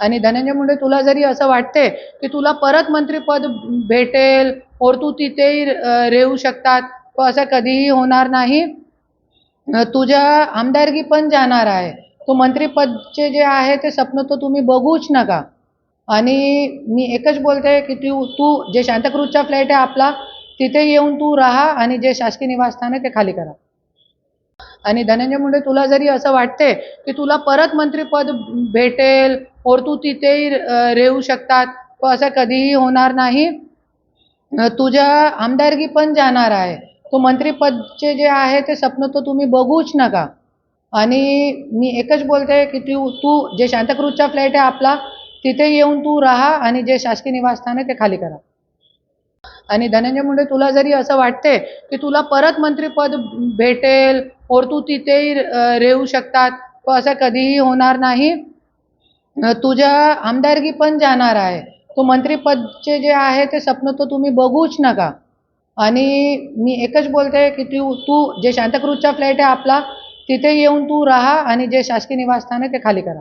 आणि धनंजय मुंडे तुला जरी असं वाटते की तुला परत मंत्रीपद भेटेल और तू तिथेही रेहू शकतात तो असं कधीही होणार नाही. तुझ्या आमदारकी पण जाणार आहे. तो मंत्रीपदचे जे आहे ते स्वप्न तर तुम्ही बघूच नका. आणि मी एकच बोलते की तू तू जे शांताक्रूजचा फ्लॅट आहे आपला तिथे येऊन तू राहा आणि जे शासकीय निवासस्थान आहे ते खाली करा. आणि धनंजय मुंडे तुला जरी असं वाटते की तुला परत मंत्रीपद भेटेल और तू तिथेही रेवू रेहू शकतात तो असं कधीही होणार नाही. तुझ्या आमदारकी पण जाणार आहे. तो मंत्रीपदचे जे आहे ते स्वप्न तर तुम्ही बघूच नका. आणि मी एकच बोलते की तू तू जे शांताक्रूजचा फ्लॅट आहे आपला तिथे येऊन तू राहा आणि जे शासकीय निवासस्थान आहे ते खाली करा. आणि धनंजय मुंडे तुला जरी असं वाटते की तुला परत मंत्रीपद भेटेल और तू तिथेही रेहू शकतात. तो असं कधीही होणार नाही. तुझ्या आमदारकी पण जाणार आहे. तो मंत्रीपदचे जे आहे ते स्वप्न तर तुम्ही बघूच नका. आणि मी एकच बोलते की तू तू जे शांताक्रूजचा फ्लॅट आहे आपला तिथे येऊन तू राहा आणि जे शासकीय निवासस्थान आहे ते खाली करा.